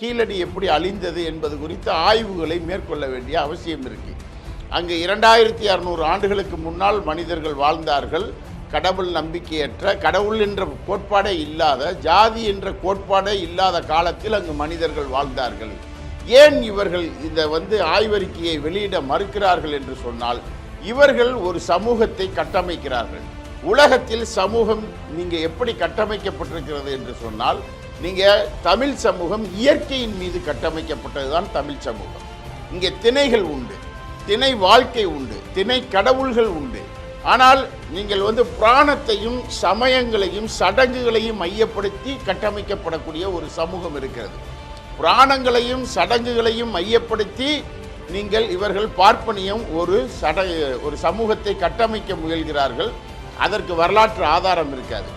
கீழடி எப்படி அழிந்தது என்பது குறித்து ஆய்வுகளை மேற்கொள்ள வேண்டிய அவசியம் இருக்கு. அங்கு இரண்டாயிரத்தி அறுநூறு ஆண்டுகளுக்கு முன்னால் மனிதர்கள் வாழ்ந்தார்கள். கடவுள் நம்பிக்கையற்ற கடவுள் என்ற கோட்பாடே இல்லாத ஜாதி என்ற கோட்பாடே இல்லாத காலத்தில் அங்கு மனிதர்கள் வாழ்ந்தார்கள். ஏன் இவர்கள் இந்த வந்து ஆய்வறிக்கையை வெளியிட மறுக்கிறார்கள் என்று சொன்னால் இவர்கள் ஒரு சமூகத்தை கட்டமைக்கிறார்கள். உலகத்தில் சமூகம் நீங்கள் எப்படி கட்டமைக்கப்பட்டிருக்கிறது என்று சொன்னால் நீங்கள் தமிழ் சமூகம் இயற்கையின் மீது கட்டமைக்கப்பட்டதுதான் தமிழ் சமூகம். இங்கே திணைகள் உண்டு திணை வாழ்க்கை உண்டு திணை கடவுள்கள் உண்டு. ஆனால் நீங்கள் வந்து பிராணத்தையும் சமயங்களையும் சடங்குகளையும் மையப்படுத்தி கட்டமைக்கப்படக்கூடிய ஒரு சமூகம் இருக்கிறது. பிராணங்களையும் சடங்குகளையும் மையப்படுத்தி நீங்கள் இவர்கள் பார்ப்பனியம் ஒரு சட ஒரு சமூகத்தை கட்டமைக்க முயல்கிறார்கள். அதற்கு வரலாற்று ஆதாரம் இருக்காது.